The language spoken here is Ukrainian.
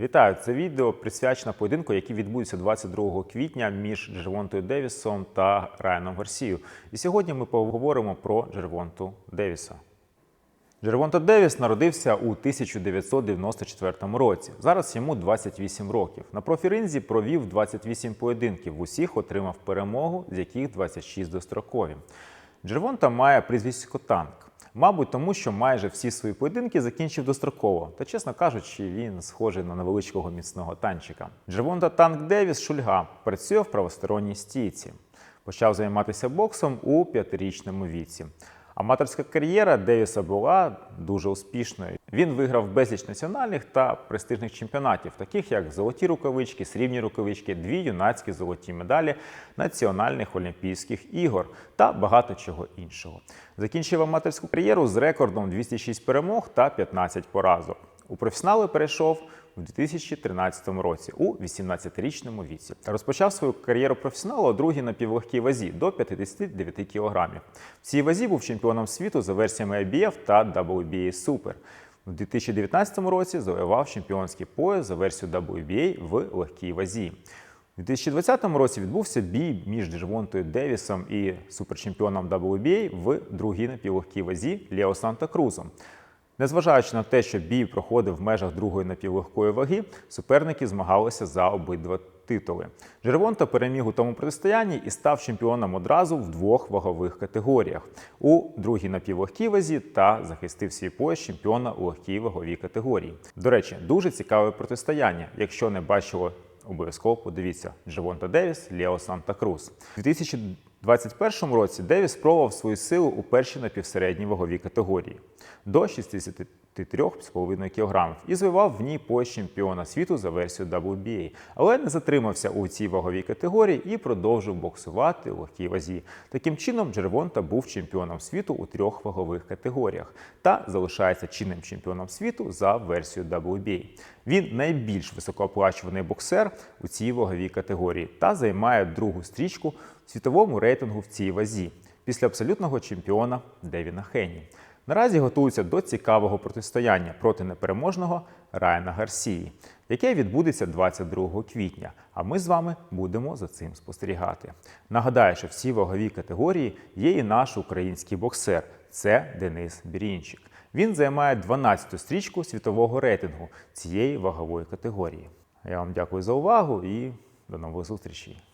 Вітаю! Це відео присвячено поєдинку, який відбудеться 22 квітня між Джервонтою Девісом та Райаном Гарсією. І сьогодні ми поговоримо про Джервонту Девіса. Джервонта Девіс народився у 1994 році. Зараз йому 28 років. На профіринзі провів 28 поєдинків. В усіх отримав перемогу, з яких 26 дострокові. Джервонта має прізвисько танк. Мабуть, тому що майже всі свої поєдинки закінчив достроково. Та, чесно кажучи, він схожий на невеличкого міцного танчика. Джевонта Танк Девіс Шульга працює в правосторонній стійці. Почав займатися боксом у п'ятирічному віці. Аматорська кар'єра Девіса була дуже успішною. Він виграв безліч національних та престижних чемпіонатів, таких як золоті рукавички, срібні рукавички, дві юнацькі золоті медалі національних олімпійських ігор та багато чого іншого. Закінчив аматорську кар'єру з рекордом 206 перемог та 15 поразок. У професіонали перейшов у 2013 році у 18-річному віці. Розпочав свою кар'єру професіоналу у другій напівлегкій вазі до 59 кг. В цій вазі був чемпіоном світу за версіями IBF та WBA Super. У 2019 році завоював чемпіонський пояс за версією WBA в легкій вазі. У 2020 році відбувся бій між Джервонтою Девісом і суперчемпіоном WBA в другій напівлегкій вазі Лео Санта-Крузом. Незважаючи на те, що бій проходив в межах другої напівлегкої ваги, суперники змагалися за обидва титули. Джервонта переміг у тому протистоянні і став чемпіоном одразу в двох вагових категоріях у другій напівлегкій вазі та захистив свій пояс чемпіона у легкій ваговій категорії. До речі, дуже цікаве протистояння. Якщо не бачило, обов'язково подивіться Джервонта Девіс, Лео Санта Крус. У 2021 році Девіс спробував свою силу у першій напівсередній ваговій категорії. До 63,5 кг і звивав в ній пояс чемпіона світу за версією WBA, але не затримався у цій ваговій категорії і продовжив боксувати у легкій вазі. Таким чином, Джервонта був чемпіоном світу у трьох вагових категоріях та залишається чинним чемпіоном світу за версією WBA. Він найбільш високооплачуваний боксер у цій ваговій категорії та займає другу стрічку в світовому рейтингу в цій вазі після абсолютного чемпіона Девіна Хенні. Наразі готуються до цікавого протистояння проти непереможного Райана Гарсії, яке відбудеться 22 квітня. А ми з вами будемо за цим спостерігати. Нагадаю, що в цій ваговій категорії є і наш український боксер це Денис Бірінчик. Він займає 12-ту стрічку світового рейтингу цієї вагової категорії. Я вам дякую за увагу і до нових зустрічей.